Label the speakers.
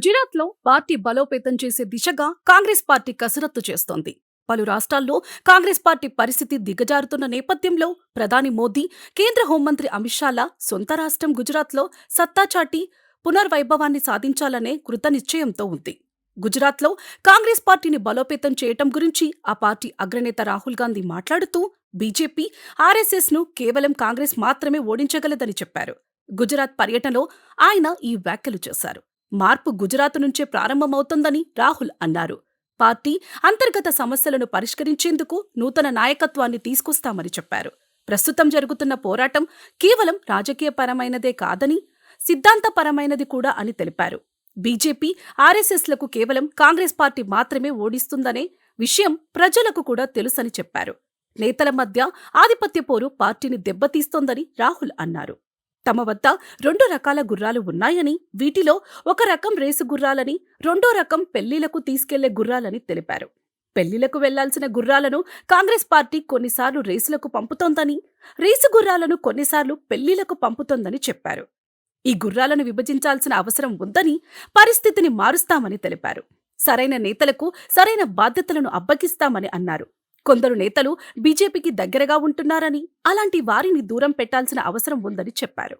Speaker 1: గుజరాత్లో పార్టీ బలోపేతం చేసే దిశగా కాంగ్రెస్ పార్టీ కసరత్తు చేస్తోంది. పలు రాష్ట్రాల్లో కాంగ్రెస్ పార్టీ పరిస్థితి దిగజారుతున్న నేపథ్యంలో ప్రధాని మోదీ కేంద్ర హోంమంత్రి అమిత్ షాల సొంత రాష్ట్రం గుజరాత్లో సత్తాచాటి పునర్వైభవాన్ని సాధించాలనే కృతనిశ్చయంతో ఉంది. గుజరాత్లో కాంగ్రెస్ పార్టీని బలోపేతం చేయటం గురించి ఆ పార్టీ అగ్రనేత రాహుల్ గాంధీ మాట్లాడుతూ బీజేపీ ఆర్ఎస్ఎస్ను కేవలం కాంగ్రెస్ మాత్రమే ఓడించగలదని చెప్పారు. గుజరాత్ పర్యటనలో ఆయన ఈ వ్యాఖ్యలు చేశారు. మార్పు గుజరాత్ నుంచే ప్రారంభమవుతోందని రాహుల్ అన్నారు. పార్టీ అంతర్గత సమస్యలను పరిష్కరించేందుకు నూతన నాయకత్వాన్ని తీసుకొస్తామని చెప్పారు. ప్రస్తుతం జరుగుతున్న పోరాటం కేవలం రాజకీయపరమైనదే కాదని సిద్ధాంతపరమైనది కూడా అని తెలిపారు. బీజేపీ ఆర్ఎస్ఎస్లకు కేవలం కాంగ్రెస్ పార్టీ మాత్రమే ఓడిస్తుందనే విషయం ప్రజలకు కూడా తెలుసని చెప్పారు. నేతల మధ్య ఆధిపత్య పోరు పార్టీని దెబ్బతీస్తోందని రాహుల్ అన్నారు. తమ వద్ద రెండు రకాల గుర్రాలు ఉన్నాయని వీటిలో ఒక రకం రేసు గుర్రాలని రెండో రకం పెళ్ళిలకు తీసుకెళ్ళే గుర్రాలని తెలిపారు. పెళ్ళిలకు వెళ్ళాల్సిన గుర్రాలను కాంగ్రెస్ పార్టీ కొన్నిసార్లు రేసులకు పంపుతోందని రేసు గుర్రాలను కొన్నిసార్లు పెళ్ళిలకు పంపుతోందని చెప్పారు. ఈ గుర్రాలను విభజించాల్సిన అవసరం ఉందని పరిస్థితిని మారుస్తామని తెలిపారు. సరైన నేతలకు సరైన బాధ్యతలను అబ్బగిస్తామని అన్నారు. కొందరు నేతలు బీజేపీకి దగ్గరగా ఉంటున్నారని అలాంటి వారిని దూరం పెట్టాల్సిన అవసరం ఉందని చెప్పారు.